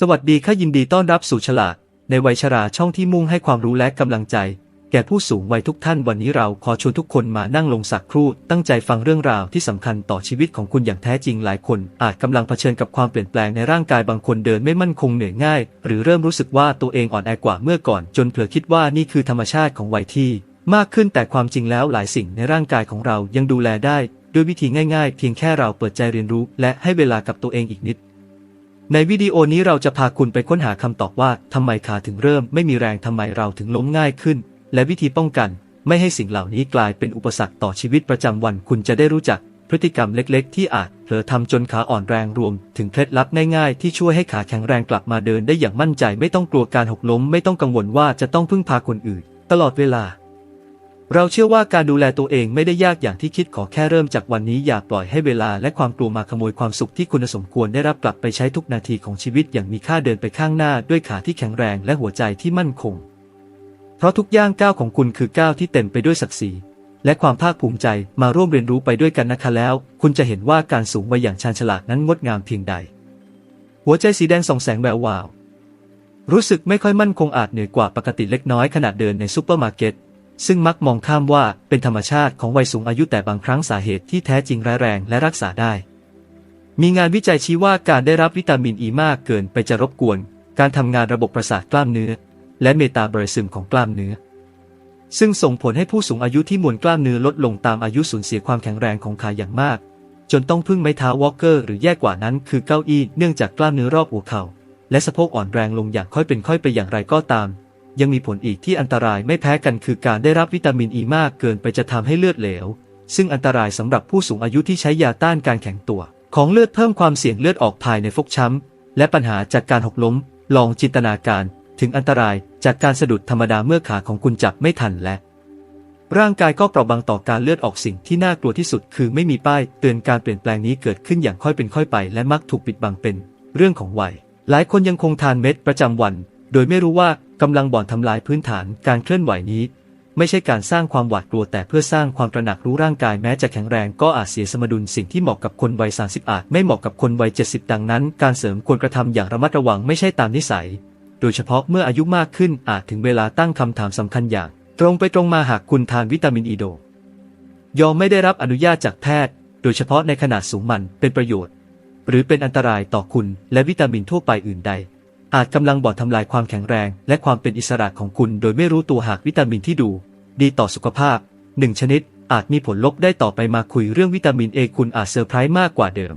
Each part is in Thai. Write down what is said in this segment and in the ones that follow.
สวัสดีค่ะยินดีต้อนรับสู่ฉลาด ในวัยชราช่องที่มุ่งให้ความรู้และกำลังใจ แก่ผู้สูงวัยทุกท่านวันนี้เราขอชวนทุกคนมานั่งลงสักครู่ ตั้งใจฟังเรื่องราวที่สำคัญต่อชีวิตของคุณอย่างแท้จริงหลายคน อาจกำลังเผชิญกับความเปลี่ยนแปลงในร่างกายบางคนเดินไม่มั่นคงเหนื่อยง่าย หรือเริ่มรู้สึกว่าตัวเองอ่อนแอกว่าเมื่อก่อน จนเผลอคิดว่านี่คือธรรมชาติของวัยที่ มากขึ้นแต่ความจริงแล้วหลายสิ่งในร่างกายของเรายังดูแลได้ ด้วยวิธีง่าย ๆ เพียงแค่เราเปิดใจเรียนรู้ และให้เวลากับตัวเองอีกนิด ในวิดีโอนี้เราจะพาคุณไปค้นหาคำตอบว่าทำไมขาถึงเริ่มไม่มีแรงทำไมเราถึงล้มง่ายขึ้น และวิธีป้องกัน ไม่ให้สิ่งเหล่านี้กลายเป็นอุปสรรคต่อชีวิตประจำวัน คุณจะได้รู้จักพฤติกรรมเล็ก ๆ ที่อาจเผลอทำจนขาอ่อนแรงรวม ถึงเคล็ดลับง่ายๆ ที่ช่วยให้ขาแข็งแรงกลับมาเดินได้อย่างมั่นใจ ไม่ต้องกลัวการหกล้ม ไม่ต้องกังวลว่าจะต้องพึ่งพาคนอื่น ตลอดเวลา เราเชื่อว่าการดูแลตัวเองไม่ได้ยากอย่างที่คิดขอแค่เริ่มจากวันนี้อย่าปล่อยให้เวลาและความกลัวมาขโมยความสุขที่คุณสมควรได้รับกลับไปใช้ทุกนาทีของชีวิตอย่างมีค่าเดินไปข้างหน้าด้วยขาที่แข็งแรงและหัวใจที่มั่นคง เพราะทุกย่างก้าวของคุณคือก้าวที่เต็มไปด้วยศักดิ์ศรีและความภาคภูมิใจมาร่วมเรียนรู้ไปด้วยกันนะคะแล้ว คุณจะเห็นว่าการสูงวัยอย่างชาญฉลาดนั้นงดงามเพียงใด หัวใจสีแดงส่องแสงแวววาว รู้สึกไม่ค่อยมั่นคงอาจเหนื่อยกว่าปกติเล็กน้อยขณะเดินในซูเปอร์มาร์เก็ต ซึ่งมักมองข้ามว่าเป็นธรรมชาติของวัยสูงอายุแต่บางครั้งสาเหตุที่แท้จริงร้ายแรงและรักษาได้ มีงานวิจัยชี้ว่าการได้รับวิตามินอ e ีมากเกินไปจะรบกวน การทำงานระบบประสาทกล้ามเนื้อ และเมตาบอลิซึมของกล้ามเนื้อ ซึ่งส่งผลให้ผู้สูงอายุที่มวลกล้ามเนื้อลดลงตามอายุสูญเสียความแข็งแรงของขาอย่างมาก จนต้องพึ่งไม้เท้าวอลเกอร์หรือแย่กว่านั้นคือเก้าอี้เนื่องจากกล้ามเนื้อรอบหัวเข่าและสะโพกอ่อนแรงลงอย่างค่อยเป็นค่อยไปอย่างไรก็ตาม ยังมีผลอีกที่อันตรายไม่แพ้กันคือการได้รับวิตามินอ e ีมากเกินไปจะทำให้เลือดเหลว ซึ่งอันตรายสำหรับผู้สูงอายุที่ใช้ยาต้านการแข็งตัว ของเลือดเพิ่มความเสี่ยงเลือดออกภายในฟกช้ำ และปัญหาจากการหกล้ม ลองจินตนาการ ถึงอันตรายจากการสะดุดธรรมดาเมื่อขาของคุณจับไม่ทันและ ร่างกายก็เปราะบางต่อการเลือดออกสิ่งที่น่ากลัวที่สุด คือไม่มีป้ายเตือนการเปลี่ยนแปลงนี้เกิดขึ้นอย่างค่อยเป็นค่อยไป และมักถูกปิดบังเป็น เรื่องของวัยหลายคนยังคงทานเม็ดประจำวัน โดยไม่รู้ว่ากำลังบ่อนทำลายพื้นฐานการเคลื่อนไหวนี้ ไม่ใช่การสร้างความหวาดกลัวแต่เพื่อสร้างความตระหนักรู้ร่างกายแม้จะแข็งแรงก็อาจเสียสมดุลสิ่งที่เหมาะกับคนวัย 30 อาจไม่เหมาะกับคนวัย 70 ดังนั้น การเสริมควรกระทำอย่างระมัดระวังไม่ใช่ตามนิสัย โดยเฉพาะเมื่ออายุมากขึ้นอาจถึงเวลาตั้งคำถามสำคัญอย่าง ตรงไปตรงมาหากคุณทานวิตามินอีโด ยอมไม่ได้รับอนุญาตจากแพทย์ โดยเฉพาะในขนาดสูงมันเป็นประโยชน์ หรือเป็นอันตรายต่อคุณและวิตามินทั่วไปอื่นใด อาจกำลังบ่อนทำลายความแข็งแรง และความเป็นอิสระของคุณโดยไม่รู้ตัวหากวิตามินที่ดู ดีต่อสุขภาพหนึ่งชนิด อาจมีผลลบได้ต่อไปมาคุยเรื่องวิตามินเอคุณอาจเซอร์ไพรส์มากกว่าเดิม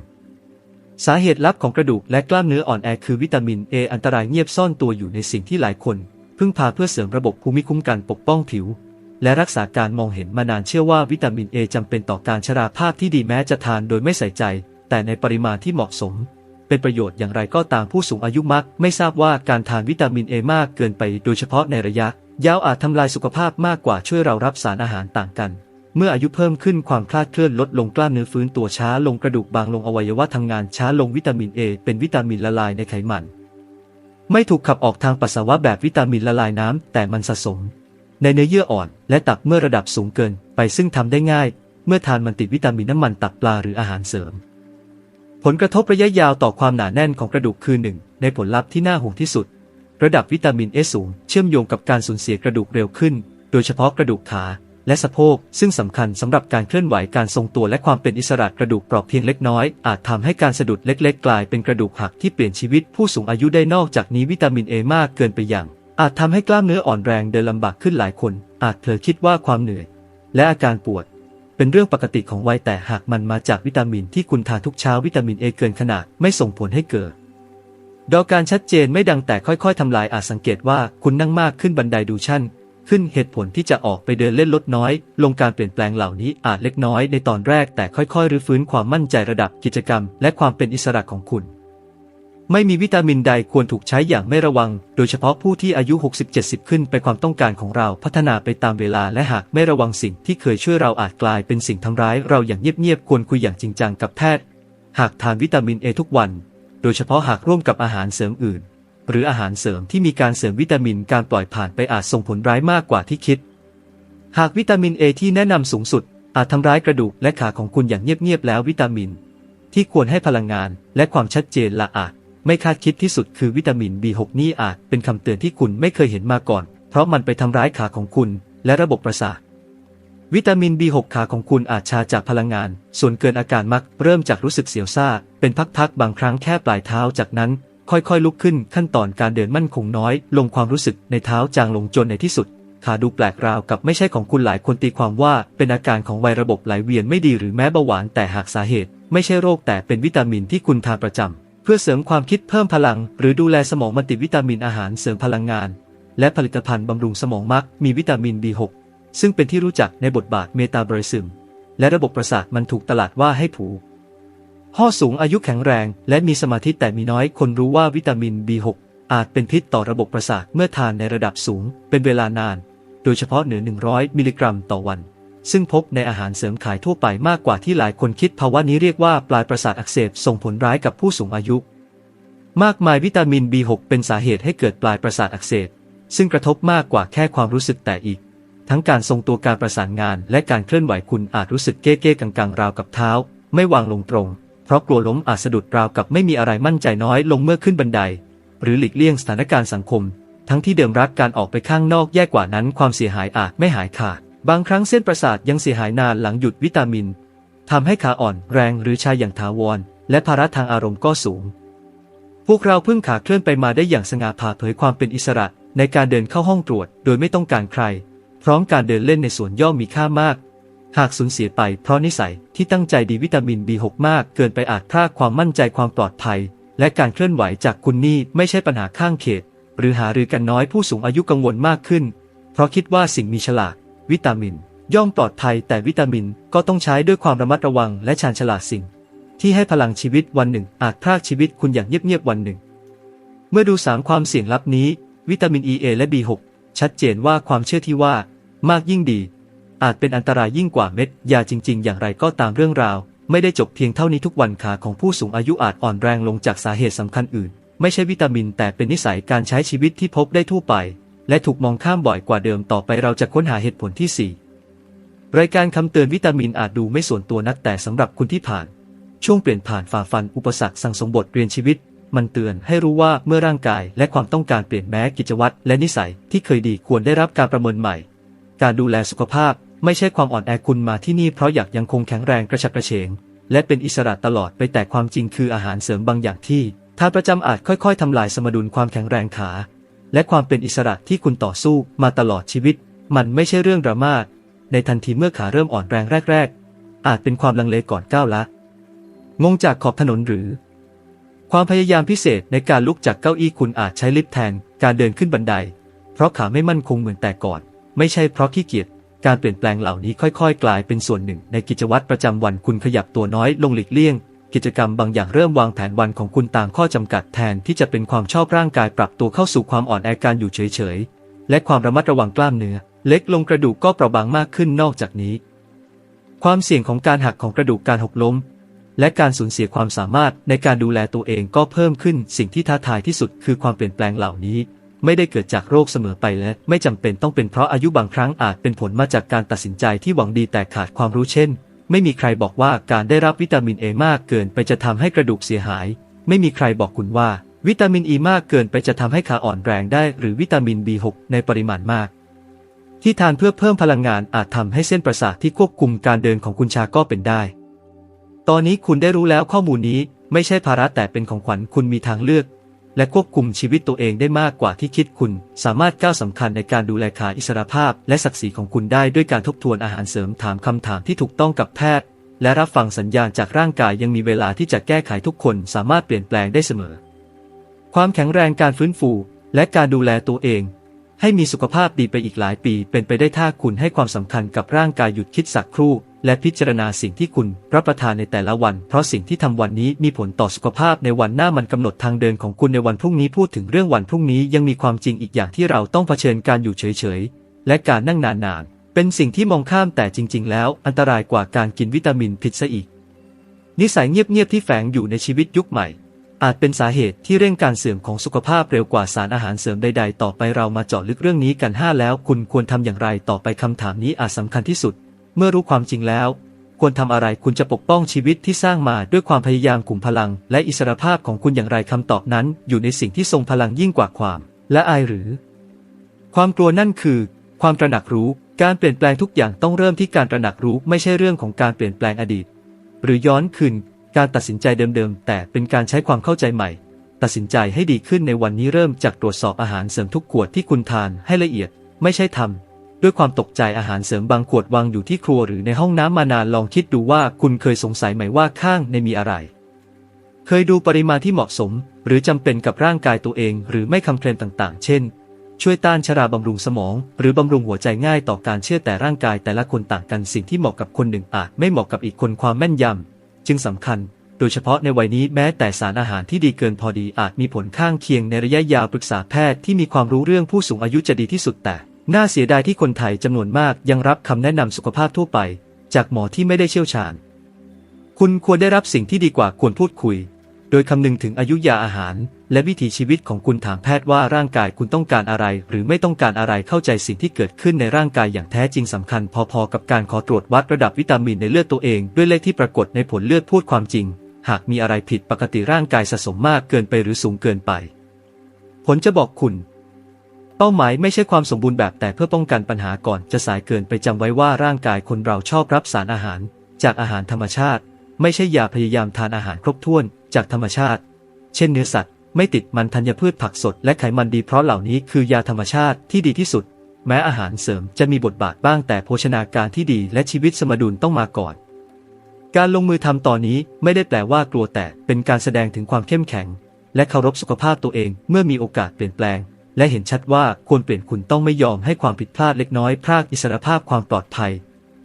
สาเหตุลับของกระดูกและกล้ามเนื้ออ่อนแอคือวิตามินเออันตรายเงียบซ่อนตัวอยู่ในสิ่งที่หลายคน พึ่งพาเพื่อเสริมระบบภูมิคุ้มกันปกป้องผิว และรักษาการมองเห็นมานานเชื่อว่าวิตามินเอจำเป็นต่อการชราภาพที่ดีแม้จะทานโดยไม่ใส่ใจ แต่ในปริมาณที่เหมาะสม เป็นประโยชน์อย่างไรก็ตามผู้สูงอายุมัก ไม่ทราบว่าการทานวิตามินเอมากเกินไปโดยเฉพาะในระยะ ยาวอาจทำลายสุขภาพมากกว่าช่วยเรารับสารอาหารต่างกัน เมื่ออายุเพิ่มขึ้นความคลาดเคลื่อนลดลงกล้ามเนื้อฟื้นตัวช้าลงกระดูกบางลงอวัยวะทำงานช้าลงวิตามินเอเป็นวิตามินละลายในไขมัน ไม่ถูกขับออกทางปัสสาวะแบบวิตามินละลายน้ำแต่มันสะสม ในเนื้อเยื่ออ่อน และตับเมื่อระดับสูงเกิน ไปซึ่งทำได้ง่าย เมื่อทานมันติดวิตามินน้ำมันตับปลาหรืออาหารเสริม ผลกระทบระยะยาวต่อความหนาแน่นของกระดูกคือหนึ่งในผลลัพธ์ที่น่าห่วงที่สุด ระดับวิตามินเอสูงเชื่อมโยงกับการสูญเสียกระดูกเร็วขึ้น โดยเฉพาะกระดูกขาและสะโพกซึ่งสำคัญสำหรับการเคลื่อนไหวการทรงตัวและความเป็นอิสระกระดูกเปราะเพียงเล็กน้อย อาจทำให้การสะดุดเล็กๆ กลายเป็นกระดูกหักที่เปลี่ยนชีวิตผู้สูงอายุได้นอกจากนี้วิตามินเอมากเกินไปอย่าง อาจทำให้กล้ามเนื้ออ่อนแรงเดินลำบากขึ้นหลายคน อาจเผลอคิดว่าความเหนื่อย และอาการปวด เป็นเรื่องปกติของวัยแต่หากมันมาจากวิตามินที่คุณทานทุกเช้าวิตามินเอเกินขนาดไม่ส่งผลให้เกิดดอกการชัดเจนไม่ดังแต่ค่อยๆทำลายอาจสังเกตว่าคุณนั่งมากขึ้นบันไดดูชั่น ขึ้นเหตุผลที่จะออกไปเดินเล่นลดน้อย ลงการเปลี่ยนแปลงเหล่านี้อาจเล็กน้อยในตอนแรกแต่ค่อยๆรื้อฟื้นความมั่นใจระดับกิจกรรม และความเป็นอิสระของคุณ ไม่มีวิตามินใดควรถูกใช้อย่างไม่ระวัง โดยเฉพาะผู้ที่อายุ 60-70 ขึ้นไปความต้องการของเราพัฒนาไปตามเวลาและหากไม่ระวังสิ่งที่เคยช่วยเราอาจกลายเป็นสิ่งทำร้ายเราอย่างเงียบๆ ควรคุยอย่างจริงจังกับแพทย์ หากทานวิตามินเอทุกวัน โดยเฉพาะหากร่วมกับอาหารเสริมอื่น หรืออาหารเสริมที่มีการเสริมวิตามินการปล่อยผ่านไปอาจส่งผลร้ายมากกว่าที่คิด หากวิตามินเอที่แนะนำสูงสุด อาจทำร้ายกระดูกและขาของคุณอย่างเงียบๆแล้ววิตามิน ที่ควรให้พลังงานและความชัดเจนละอาจ ไม่คาดคิดที่สุดคือวิตามิน B6 นี่อาจเป็นคำเตือนที่คุณไม่เคยเห็นมาก่อน เพราะมันไปทำร้ายขาของคุณและระบบประสาท วิตามิน B6 ขาของคุณอาจชาจากพลังงาน ส่วนเกินอาการมักเริ่มจากรู้สึกเสียวซ่า เป็นพักๆ บางครั้งแค่ปลายเท้าจากนั้น ค่อยๆ ลุกขึ้นขั้นตอนการเดินมั่นคงน้อย ลงความรู้สึกในเท้าจางลงจนในที่สุด ขาดูแปลกราวกับไม่ใช่ของคุณหลายคนตีความว่า เป็นอาการของไวระบบไหลเวียนไม่ดีหรือแม้เบาหวานแต่หากสาเหตุ ไม่ใช่โรคแต่เป็นวิตามินที่คุณทานประจำ พื่อเสริมความคิดเพิ่มพลัง หรือดูแลสมองมันติดวิตามินอาหารเสริมพลังงาน และผลิตภัณฑ์บำรุงสมองมักมีวิตามิน B6 ซึ่งเป็นที่รู้จักในบทบาทเมตาบริซึม และระบบประสาทมันถูกตลาดว่าให้ผูห่อสูงอายุแข็งแรง และมีสมาธิแต่มีน้อยคนรู้ว่าวิตามิน B6 อาจเป็นพิษต่อระบบประสาทเมื่อทานในระดับสูง เป็นเวลานาน โดยเฉพาะเหนือ 100 มิลลิกรัมต่อวัน ซึ่งพบในอาหารเสริมขายทั่วไปมากกว่าที่หลายคนคิดภาวะนี้เรียกว่าปลายประสาทอักเสบส่งผลร้ายกับผู้สูงอายุ มากมายวิตามิน B6 เป็นสาเหตุให้เกิดปลายประสาทอักเสบซึ่งกระทบมากกว่าแค่ความรู้สึกแต่อีก ทั้งการทรงตัวการประสานงาน และการเคลื่อนไหวคุณอาจรู้สึกเก้เก้กังกังราวกับเท้า ไม่วางลงตรง เพราะกลัวล้มอาจสะดุดราวกับไม่มีอะไรมั่นใจน้อยลงเมื่อขึ้นบันได หรือหลีกเลี่ยงสถานการณ์สังคม ทั้งที่เดิมรักการออกไปข้างนอกแย่กว่านั้นความเสียหายอาจไม่หายขาด บางครั้งเส้นประสาทยังเสียหายนานหลังหยุดวิตามินทำให้ขาอ่อนแรงหรือชาอย่างถาวร และภาระทางอารมณ์ก็สูง พวกเราเพิ่งขาเคลื่อนไปมาได้อย่างสง่าผ่าเผยความเป็นอิสระในการเดินเข้าห้องตรวจ โดยไม่ต้องการใคร พร้อมการเดินเล่นในสวนย่อมมีค่ามาก หากสูญเสียไปเพราะนิสัยที่ตั้งใจดีวิตามิน B6 มากเกินไปอาจพรากความมั่นใจความปลอดภัย และการเคลื่อนไหวจากคุณนี่ไม่ใช่ปัญหาข้างเขต หรือหารือกันน้อยผู้สูงอายุกังวลมากขึ้น เพราะคิดว่าสิ่งมีฉลาก วิตามิน ย่อมปลอดภัยแต่วิตามินก็ต้องใช้ด้วยความระมัดระวังและชาญฉลาดสิ่ง ที่ให้พลังชีวิตวันหนึ่ง อาจพรากชีวิตคุณอย่างเงียบๆวันหนึ่ง เมื่อดูสามความเสี่ยงลับนี้ วิตามิน EA และ B6 ชัดเจนว่าความเชื่อที่ว่ามากยิ่งดี อาจเป็นอันตรายยิ่งกว่าเม็ดยาจริง ๆ อย่างไรก็ตามเรื่องราว ไม่ได้จบเพียงเท่านี้ทุกวันขาของผู้สูงอายุอาจอ่อนแรงลงจากสาเหตุสำคัญอื่น ไม่ใช่วิตามินแต่เป็นนิสัยการใช้ชีวิตที่พบได้ทั่วไป และถูกมองข้ามบ่อยกว่าเดิมต่อไปเราจะค้นหาเหตุผลที่ 4 รายการคำเตือนวิตามินอาจดูไม่ส่วนตัวนักแต่สำหรับคุณที่ผ่าน ช่วงเปลี่ยนผ่านฝ่าฟันอุปสรรคสั่งสมบทเรียนชีวิต มันเตือนให้รู้ว่าเมื่อร่างกายและความต้องการเปลี่ยนแม้กิจวัตรและนิสัยที่เคยดีควรได้รับการประเมินใหม่ การดูแลสุขภาพไม่ใช่ความอ่อนแอคุณมาที่นี่เพราะอยากยังคงแข็งแรงกระฉับกระเฉง และเป็นอิสระตลอดไปแต่ความจริงคืออาหารเสริมบางอย่างที่ทานประจำอาจค่อยๆทำลายสมดุลความแข็งแรงขา และความเป็นอิสระที่คุณต่อสู้มาตลอดชีวิต มันไม่ใช่เรื่องดราม่าในทันทีเมื่อขาเริ่มอ่อนแรงแรก ๆ อาจเป็นความลังเลก่อนก้าวละ งงจากขอบถนนหรือ ความพยายามพิเศษในการลุกจากเก้าอี้คุณอาจใช้ลิฟต์แทนการเดินขึ้นบันได เพราะขาไม่มั่นคงเหมือนแต่ก่อน ไม่ใช่เพราะขี้เกียจการเปลี่ยนแปลงเหล่านี้ค่อย ๆ กลายเป็นส่วนหนึ่งในกิจวัตรประจำวันคุณขยับตัวน้อยลงหลีกเลี่ยง กิจกรรมบางอย่างเริ่มวางแผนวันของคุณตามข้อจำกัดแทนที่จะเป็นความชอบร่างกายปรับตัวเข้าสู่ความอ่อนแอการอยู่เฉยๆ และความระมัดระวังกล้ามเนื้อ เล็กลงกระดูกก็เปราะบางมากขึ้นนอกจากนี้ ความเสี่ยงของการหักของกระดูกการหกล้ม และการสูญเสียความสามารถในการดูแลตัวเองก็เพิ่มขึ้น สิ่งที่ท้าทายที่สุดคือความเปลี่ยนแปลงเหล่านี้ ไม่ได้เกิดจากโรคเสมอไปและไม่จำเป็นต้องเป็นเพราะอายุบางครั้งอาจเป็นผลมาจากการตัดสินใจที่หวังดีแต่ขาดความรู้เช่น ไม่มีใครบอกว่าการได้รับวิตามินเอมากเกินไปจะทำให้กระดูกเสียหาย ไม่มีใครบอกคุณว่า วิตามินอ e ีมากเกินไปจะทำให้ขาอ่อนแรงได้ หรือวิตามิน B6 ในปริมาณมาก ที่ทานเพื่อเพิ่มพลังงานอาจทำให้เส้นประสาทที่ควบคุมการเดินของคุณชาก็เป็นได้ ตอนนี้คุณได้รู้แล้วข้อมูลนี้ไม่ใช่ภาระแต่เป็นของขวัญคุณมีทางเลือก และควบคุมชีวิตตัวเองได้มากกว่าที่คิดคุณ สามารถก้าวสำคัญในการดูแลขาอิสรภาพ และศักดิ์ศรีของคุณได้ด้วยการทบทวนอาหารเสริมถามคำถามที่ถูกต้องกับแพทย์ และรับฟังสัญญาณจากร่างกายยังมีเวลาที่จะแก้ไขทุกคนสามารถเปลี่ยนแปลงได้เสมอ ความแข็งแรงการฟื้นฟู และการดูแลตัวเอง ให้มีสุขภาพดีไปอีกหลายปี เป็นไปได้ถ้าคุณให้ความสำคัญกับร่างกายหยุดคิดสักครู่ และพิจารณาสิ่งที่คุณรับประทานในแต่ละวัน เพราะสิ่งที่ทำวันนี้มีผลต่อสุขภาพในวันหน้ามันกำหนดทางเดินของคุณในวันพรุ่งนี้พูดถึงเรื่องวันพรุ่งนี้ยังมีความจริงอีกอย่างที่เราต้องเผชิญการอยู่เฉยๆ และการนั่งนานๆ เป็นสิ่งที่มองข้ามแต่จริง ๆ แล้ว อันตรายกว่าการกินวิตามินผิดซะอีก นิสัยเงียบๆที่แฝงอยู่ในชีวิตยุคใหม่ อาจเป็นสาเหตุที่เร่งการเสื่อมของสุขภาพเร็วกว่าสารอาหารเสริมใด ๆ ต่อไปเรามาเจาะลึกเรื่องนี้กัน 5 แล้ว คุณควรทำอย่างไรต่อไปคำถามนี้อาจสำคัญที่สุด เมื่อรู้ความจริงแล้ว ควรทำอะไรคุณจะปกป้องชีวิตที่สร้างมาด้วยความพยายามกลุ่มพลัง และอิสรภาพของคุณอย่างไรคำตอบนั้น อยู่ในสิ่งที่ทรงพลังยิ่งกว่าความ และอายหรือ ความกลัวนั่นคือ ความตระหนักรู้การเปลี่ยนแปลงทุกอย่างต้องเริ่มที่การตระหนักรู้ไม่ใช่เรื่องของการเปลี่ยนแปลงอดีต หรือย้อนคืนการตัดสินใจเดิมๆ แต่เป็นการใช้ความเข้าใจใหม่ ตัดสินใจให้ดีขึ้นในวันนี้เริ่มจากตรวจสอบอาหารเสริมทุกขวดที่คุณทานให้ละเอียด ไม่ใช่ทำ ด้วยความตกใจอาหารเสริมบางขวดวางอยู่ที่ครัวหรือในห้องน้ำมานานลองคิดดูว่าคุณเคยสงสัยไหมว่าข้างในมีอะไร เคยดูปริมาณที่เหมาะสม หรือจำเป็นกับร่างกายตัวเอง หรือไม่คำเพลนต่างๆ เช่น ช่วยต้านชราบำรุงสมอง หรือบำรุงหัวใจง่ายต่อการเชื่อแต่ร่างกายแต่ละคนต่างกันสิ่งที่เหมาะกับคนหนึ่งอาจไม่เหมาะกับอีกคนความแม่นยำจึงสำคัญโดยเฉพาะในวัยนี้แม้แต่สารอาหารที่ดีเกินพอดีอาจมีผลข้างเคียงในระยะยาวปรึกษาแพทย์ที่มีความรู้เรื่องผู้สูงอายุจะดีที่สุดแต่ น่าเสียดายที่คนไทยจำนวนมากยังรับคำแนะนำสุขภาพทั่วไป จากหมอที่ไม่ได้เชี่ยวชาญ คุณควรได้รับสิ่งที่ดีกว่าควรพูดคุย โดยคำนึงถึงอายุยาอาหาร และวิถีชีวิตของคุณถามแพทย์ว่าร่างกายคุณต้องการอะไร หรือไม่ต้องการอะไรเข้าใจสิ่งที่เกิดขึ้นในร่างกายอย่างแท้จริงสำคัญ พอๆกับการขอตรวจวัดระดับวิตามินในเลือดตัวเอง ด้วยเลขที่ปรากฏในผลเลือดพูดความจริง หากมีอะไรผิดปกติร่างกายสะสมมากเกินไปหรือสูงเกินไป ผลจะบอกคุณ เป้าหมายไม่ใช่ความสมบูรณ์แบบแต่เพื่อป้องกันปัญหาก่อนจะสายเกินไปจำไว้ว่าร่างกายคนเราชอบรับสารอาหาร จากอาหารธรรมชาติ ไม่ใช่ยาพยายามทานอาหารครบถ้วนจากธรรมชาติ เช่นเนื้อสัตว์ ไม่ติดมันธัญพืชผักสดและไขมันดีเพราะเหล่านี้คือยาธรรมชาติที่ดีที่สุด แม้อาหารเสริมจะมีบทบาทบ้างแต่โภชนาการที่ดีและชีวิตสมดุลต้องมาก่อน การลงมือทำตอนนี้ไม่ได้แปลว่ากลัวแต่เป็นการแสดงถึงความเข้มแข็ง และเคารพสุขภาพตัวเองเมื่อมีโอกาสเปลี่ยนแปลง และเห็นชัดว่าควรเปลี่ยนคุณต้องไม่ยอมให้ความผิดพลาดเล็กน้อยพรากอิสรภาพความปลอดภัย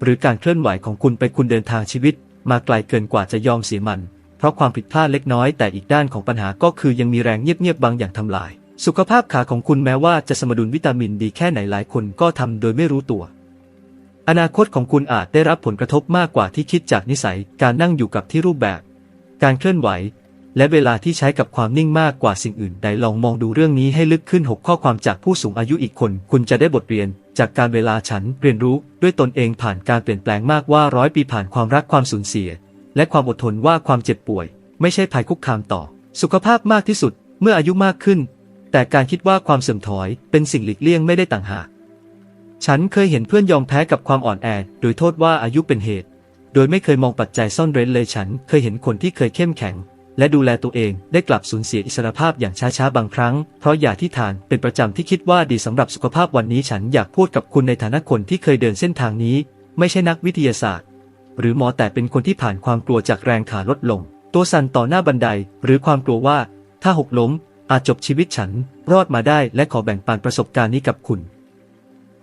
หรือการเคลื่อนไหวของคุณไปคุณเดินทางชีวิต มาไกลเกินกว่าจะยอมเสียมัน เพราะความผิดพลาดเล็กน้อย แต่อีกด้านของปัญหาก็คือยังมีแรงเงียบๆบางอย่างทำลาย สุขภาพขาของคุณแม้ว่าจะสมดุลวิตามินดีแค่ไหนหลายคนก็ทำโดยไม่รู้ตัว อนาคตของคุณอาจได้รับผลกระทบมากกว่าที่คิดจากนิสัย การนั่งอยู่กับที่รูปแบบ การเคลื่อนไหว และเวลาที่ใช้กับความนิ่งมากกว่าสิ่งอื่นใดลองมองดูเรื่องนี้ให้ลึกขึ้น 6 ข้อความจากผู้สูงอายุอีกคน คุณจะได้บทเรียน จากการเวลาฉันเรียนรู้ด้วยตนเองผ่านการเปลี่ยนแปลงมากว่าร้อยปีผ่านความรักความสูญเสีย และความอดทนว่าความเจ็บป่วย ไม่ใช่ภัยคุกคามต่อ สุขภาพมากที่สุดเมื่ออายุมากขึ้น แต่การคิดว่าความเสื่อมถอยเป็นสิ่งหลีกเลี่ยงไม่ได้ต่างหากฉันเคยเห็นเพื่อนยอมแพ้กับความอ่อนแอ โดยโทษว่าอายุเป็นเหตุ โดยไม่เคยมองปัจจัยซ่อนเร้นเลยฉันเคยเห็นคนที่เคยเข้มแข็ง และดูแลตัวเองได้กลับสูญเสียอิสรภาพอย่างช้าๆบางครั้ง เพราะยาที่ทานเป็นประจำที่คิดว่าดีสำหรับสุขภาพวันนี้ฉันอยากพูดกับคุณในฐานะคนที่เคยเดินเส้นทางนี้ ไม่ใช่นักวิทยาศาสตร์ หรือหมอแต่เป็นคนที่ผ่านความกลัวจากแรงขาลดลง ตัวสั่นต่อหน้าบันได หรือความกลัวว่า ถ้าหกล้มอาจจบชีวิตฉัน รอดมาได้และขอแบ่งปันประสบการณ์นี้กับคุณ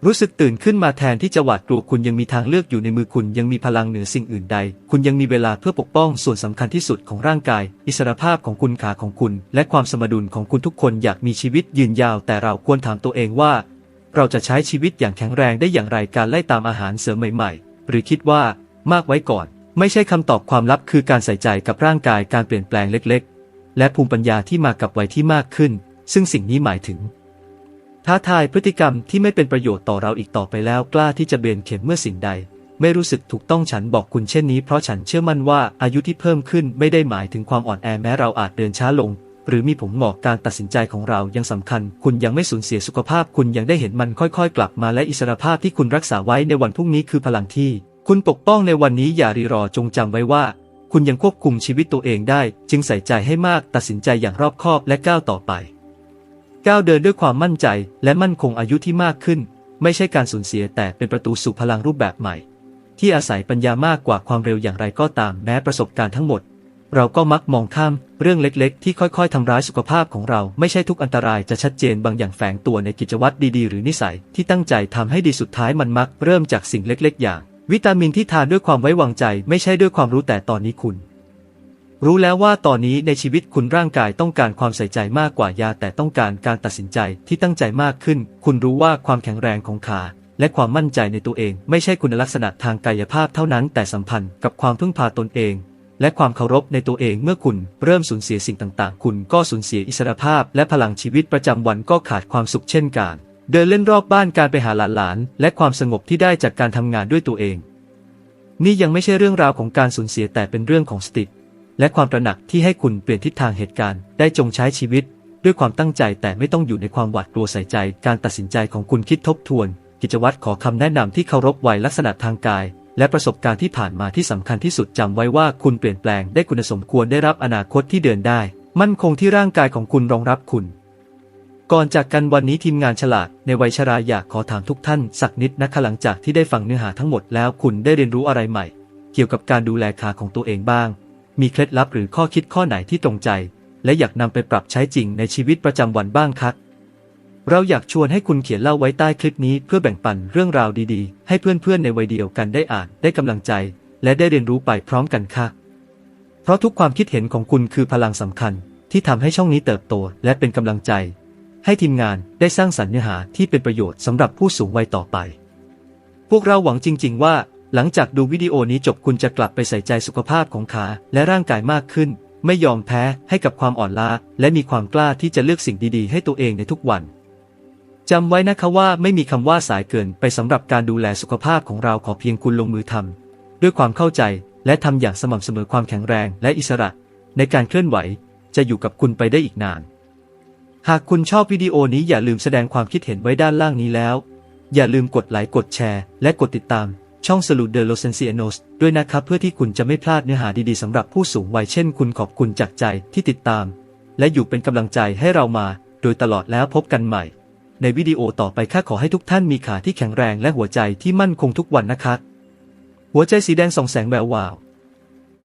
รู้สึกตื่นขึ้นมาแทนที่จะหวาดกลัวคุณยังมีทางเลือกอยู่ในมือคุณยังมีพลังเหนือสิ่งอื่นใด คุณยังมีเวลาเพื่อปกป้องส่วนสำคัญที่สุดของร่างกาย อิสรภาพของคุณขาของคุณ และความสมดุลของคุณทุกคนอยากมีชีวิตยืนยาว แต่เราควรถามตัวเองว่า เราจะใช้ชีวิตอย่างแข็งแรงได้อย่างไรการไล่ตามอาหารเสริมใหม่ๆ หรือคิดว่ามากไว้ก่อน ไม่ใช่คำตอบความลับคือการใส่ใจกับร่างกายการเปลี่ยนแปลงเล็ก ๆ และภูมิปัญญาที่มากับวัยที่มากขึ้น ซึ่งสิ่งนี้หมายถึง ท้าทายพฤติกรรมที่ไม่เป็นประโยชน์ต่อเราอีกต่อไปแล้วกล้าที่จะเบนเข็มเมื่อสิ่งใด ไม่รู้สึกถูกต้องฉันบอกคุณเช่นนี้เพราะฉันเชื่อมั่นว่าอายุที่เพิ่มขึ้นไม่ได้หมายถึงความอ่อนแอแม้เราอาจเดินช้าลง หรือมีผมหมอกการตัดสินใจของเรายังสำคัญ คุณยังไม่สูญเสียสุขภาพ คุณยังได้เห็นมันค่อยๆ กลับมาและอิสรภาพที่คุณรักษาไว้ในวันพรุ่งนี้คือพลังที่ คุณปกป้องในวันนี้อย่ารีรอจงจำไว้ว่า คุณยังควบคุมชีวิตตัวเองได้ จึงใส่ใจให้มากตัดสินใจอย่างรอบคอบและก้าวต่อไป ก้าวเดินด้วยความมั่นใจและมั่นคงอายุที่มากขึ้น ไม่ใช่การสูญเสียแต่เป็นประตูสู่พลังรูปแบบใหม่ ที่อาศัยปัญญามากกว่าความเร็วอย่างไรก็ตามแม้ประสบการณ์ทั้งหมด เราก็มักมองข้ามเรื่องเล็กๆ ที่ค่อยๆทำร้ายสุขภาพของเราไม่ใช่ทุกอันตรายจะชัดเจนบางอย่างแฝงตัวในกิจวัตรดีๆ หรือนิสัยที่ตั้งใจทำให้ดีสุดท้ายมันมักเริ่มจากสิ่งเล็กๆ อย่าง วิตามินที่ทานด้วยความไว้วางใจ ไม่ใช่ด้วยความรู้แต่ตอนนี้คุณ รู้แล้วว่าตอนนี้ในชีวิตคุณร่างกายต้องการความใส่ใจมากกว่ายา แต่ต้องการการตัดสินใจที่ตั้งใจมากขึ้น คุณรู้ว่าความแข็งแรงของขา และความมั่นใจในตัวเอง ไม่ใช่คุณลักษณะทางกายภาพเท่านั้น แต่สัมพันธ์กับความพึ่งพาตนเอง และความเคารพในตัวเองเมื่อคุณเริ่มสูญเสียสิ่งต่างๆ คุณก็สูญเสียอิสรภาพ และพลังชีวิตประจำวันก็ขาดความสุขเช่นกัน เดินเล่นรอบบ้านการไปหาหลานๆและความสงบที่ได้จากการทำงานด้วยตัวเอง นี่ยังไม่ใช่เรื่องราวของการสูญเสียแต่เป็นเรื่องของสติ และความตระหนักที่ให้คุณเปลี่ยนทิศทางเหตุการณ์ได้จงใช้ชีวิต ด้วยความตั้งใจแต่ไม่ต้องอยู่ในความหวาดกลัวใส่ใจ การตัดสินใจของคุณคิดทบทวน กิจวัตรขอคำแนะนำที่เคารพไวลักษณะทางกาย และประสบการณ์ที่ผ่านมาที่สำคัญที่สุดจำไว้ว่าคุณเปลี่ยนแปลงได้คุณสมควรได้รับอนาคตที่เดินได้ มั่นคงที่ร่างกายของคุณรองรับคุณก่อนจากกันวันนี้ทีมงานฉลาดในวัยชราอยากขอถามทุกท่านสักนิดนะคะหลังจากที่ได้ฟังเนื้อหาทั้งหมดแล้วคุณได้เรียนรู้อะไรใหม่ เกี่ยวกับการดูแลขาของตัวเองบ้าง มีเคล็ดลับหรือข้อคิดข้อไหนที่ตรงใจ และอยากนำไปปรับใช้จริงในชีวิตประจำวันบ้างครับเราอยากชวนให้คุณเขียนเล่าไว้ใต้คลิปนี้เพื่อแบ่งปันเรื่องราวดีๆ ให้เพื่อนๆในวัยเดียวกันได้อ่านได้กำลังใจ และได้เรียนรู้ไปพร้อมกันค่ะ เพราะทุกความคิดเห็นของคุณคือพลังสำคัญ ที่ทำให้ช่องนี้เติบโตและเป็นกำลังใจ ให้ทีมงานได้สร้างสรรค์เนื้อหาที่เป็นประโยชน์สำหรับผู้สูงวัยต่อไป พวกเราหวังจริง ๆ ว่า หลังจากดูวิดีโอนี้จบคุณจะกลับไปใส่ใจสุขภาพของขาและร่างกายมากขึ้น ไม่ยอมแพ้ให้กับความอ่อนล้า และมีความกล้าที่จะเลือกสิ่งดีๆ ให้ตัวเองในทุกวันจำไว้นะคะว่าไม่มีคำว่าสายเกินไปสำหรับการดูแลสุขภาพของเราขอเพียงคุณลงมือทำด้วยความเข้าใจและทำอย่างสม่ำเสมอความแข็งแรงและอิสระ ในการเคลื่อนไหวจะอยู่กับคุณไปได้อีกนาน หากคุณชอบวิดีโอนี้อย่าลืมแสดงความคิดเห็นไว้ด้านล่างนี้แล้ว อย่าลืมกดไลค์กดแชร์ และกดติดตาม ช่องสรุปเดโลเซนเซียโนสด้วยนะครับเพื่อที่คุณจะไม่พลาดเนื้อหาดีๆสำหรับผู้สูงวัยเช่นคุณขอบคุณจากใจที่ติดตาม และอยู่เป็นกำลังใจให้เรามา โดยตลอดแล้วพบกันใหม่ ในวิดีโอต่อไปข้าขอให้ทุกท่านมีขาที่แข็งแรงและหัวใจที่มั่นคงทุกวันนะครับหัวใจสีแดงส่องแสงแวววาว